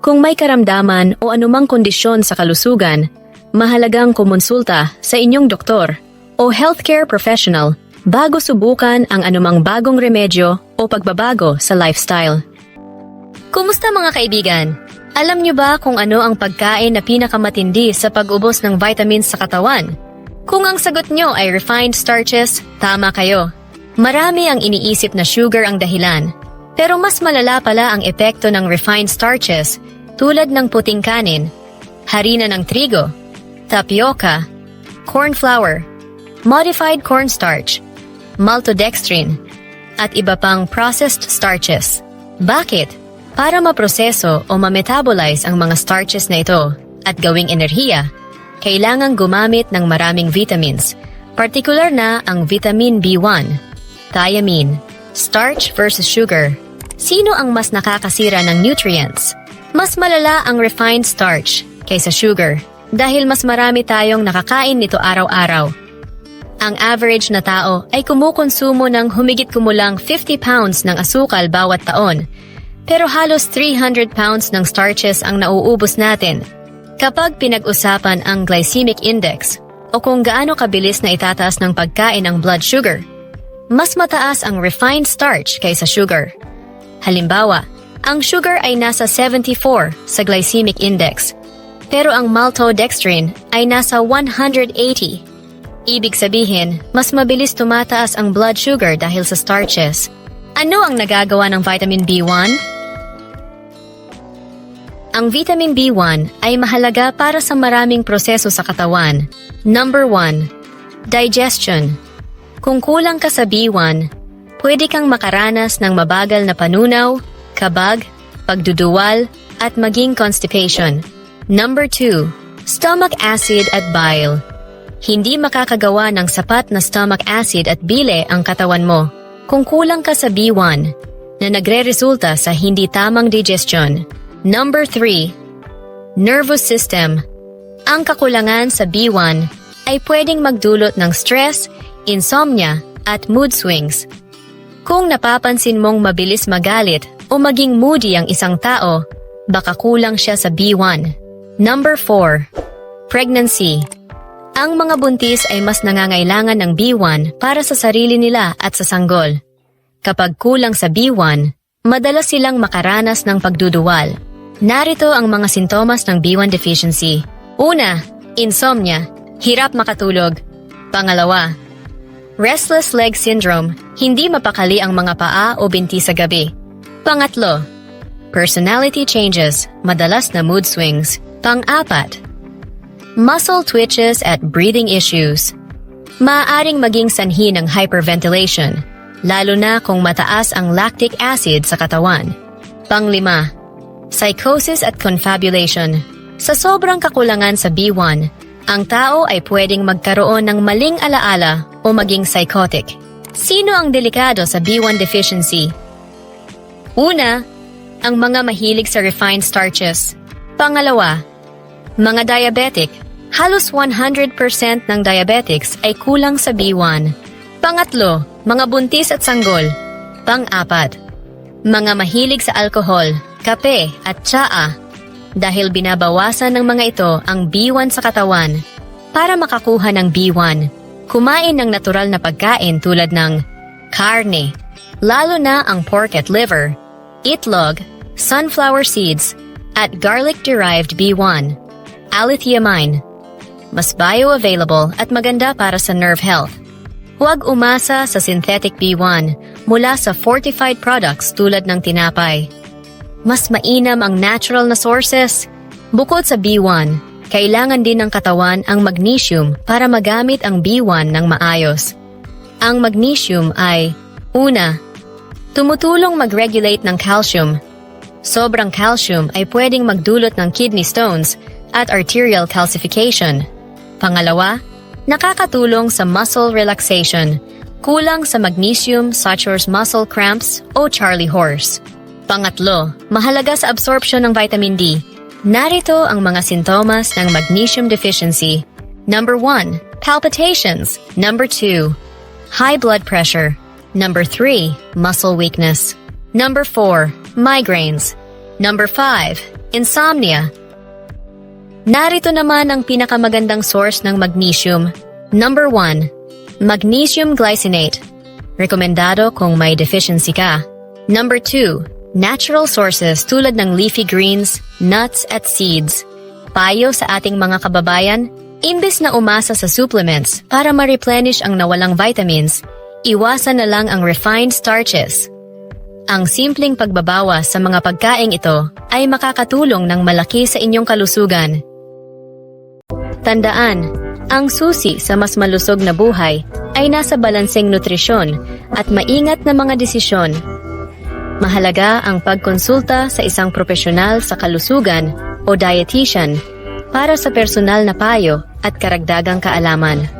Kung may karamdaman o anumang kondisyon sa kalusugan, mahalagang kumonsulta sa inyong doktor o healthcare professional bago subukan ang anumang bagong remedyo o pagbabago sa lifestyle. Kumusta mga kaibigan? Alam niyo ba kung ano ang pagkain na pinakamatindi sa pag-ubos ng vitamins sa katawan? Kung ang sagot niyo ay refined starches, tama kayo. Marami ang iniisip na sugar ang dahilan. Pero mas malala pala ang epekto ng refined starches tulad ng puting kanin, harina ng trigo, tapioca, corn flour, modified cornstarch, maltodextrin, at iba pang processed starches. Bakit? Para maproseso o ma-metabolize ang mga starches na ito at gawing enerhiya, kailangan gumamit ng maraming vitamins, partikular na ang vitamin B1, thiamine, starch versus sugar. Sino ang mas nakakasira ng nutrients? Mas malala ang refined starch kaysa sugar dahil mas marami tayong nakakain nito araw-araw. Ang average na tao ay kumukonsumo ng humigit kumulang 50 pounds ng asukal bawat taon pero halos 300 pounds ng starches ang nauubos natin. Kapag pinag-usapan ang glycemic index o kung gaano kabilis na itataas ng pagkain ang blood sugar, mas mataas ang refined starch kaysa sugar. Halimbawa, ang sugar ay nasa 74 sa glycemic index, pero ang maltodextrin ay nasa 180. Ibig sabihin, mas mabilis tumataas ang blood sugar dahil sa starches. Ano ang nagagawa ng vitamin B1? Ang vitamin B1 ay mahalaga para sa maraming proseso sa katawan. Number 1. Digestion. Kung kulang ka sa B1, pwede kang makaranas ng mabagal na panunaw, kabag, pagduduwal, at maging constipation. Number 2. Stomach acid at bile. Hindi makakagawa ng sapat na stomach acid at bile ang katawan mo kung kulang ka sa B1 na nagre-resulta sa hindi tamang digestion. Number 3. Nervous system. Ang kakulangan sa B1 ay pwedeng magdulot ng stress, insomnia, at mood swings. Kung napapansin mong mabilis magalit o maging moody ang isang tao, baka kulang siya sa B1. Number 4. Pregnancy. Ang mga buntis ay mas nangangailangan ng B1 para sa sarili nila at sa sanggol. Kapag kulang sa B1, madalas silang makaranas ng pagduduwal. Narito ang mga sintomas ng B1 deficiency. Una, insomnia, hirap makatulog. Pangalawa, restless leg syndrome, hindi mapakali ang mga paa o binti sa gabi. Pangatlo, personality changes, madalas na mood swings. Pang-apat, muscle twitches at breathing issues. Maaaring maging sanhi ng hyperventilation, lalo na kung mataas ang lactic acid sa katawan. Panglima, psychosis at confabulation. Sa sobrang kakulangan sa B1, ang tao ay pwedeng magkaroon ng maling alaala o maging psychotic. Sino ang delikado sa B1 deficiency? Una, ang mga mahilig sa refined starches. Pangalawa, mga diabetic. Halos 100% ng diabetics ay kulang sa B1. Pangatlo, mga buntis at sanggol. Pang-apat, mga mahilig sa alkohol, kape at tsaa. Dahil binabawasan ng mga ito ang B1 sa katawan. Para makakuha ng B1, kumain ng natural na pagkain tulad ng karne, lalo na ang pork at liver, itlog, sunflower seeds, at garlic-derived B1, allithiamine. Mas bioavailable at maganda para sa nerve health. Huwag umasa sa synthetic B1 mula sa fortified products tulad ng tinapay. Mas mainam ang natural na sources. Bukod sa B1, kailangan din ng katawan ang magnesium para magamit ang B1 ng maayos. Ang magnesium ay, una, tumutulong mag-regulate ng calcium Sobrang calcium ay pwedeng magdulot ng kidney stones at arterial calcification. Pangalawa, nakakatulong sa muscle relaxation. Kulang sa magnesium as muscle cramps o Charlie horse. Pangatlo, mahalaga sa absorption ng vitamin D. Narito ang mga sintomas ng magnesium deficiency. Number 1, palpitations. Number 2, high blood pressure. Number 3, muscle weakness. Number 4, migraines. Number 5, insomnia. Narito naman ang pinakamagandang source ng magnesium. Number 1, magnesium glycinate. Rekomendado kung may deficiency ka. Number 2, natural sources tulad ng leafy greens, nuts at seeds. Payo sa ating mga kababayan, imbes na umasa sa supplements para ma-replenish ang nawalang vitamins, iwasan na lang ang refined starches. Ang simpleng pagbabawas sa mga pagkaing ito ay makakatulong ng malaki sa inyong kalusugan. Tandaan, ang susi sa mas malusog na buhay ay nasa balanseng nutrisyon at maingat na mga desisyon. Mahalaga ang pagkonsulta sa isang profesional sa kalusugan o dietitian para sa personal na payo at karagdagang kaalaman.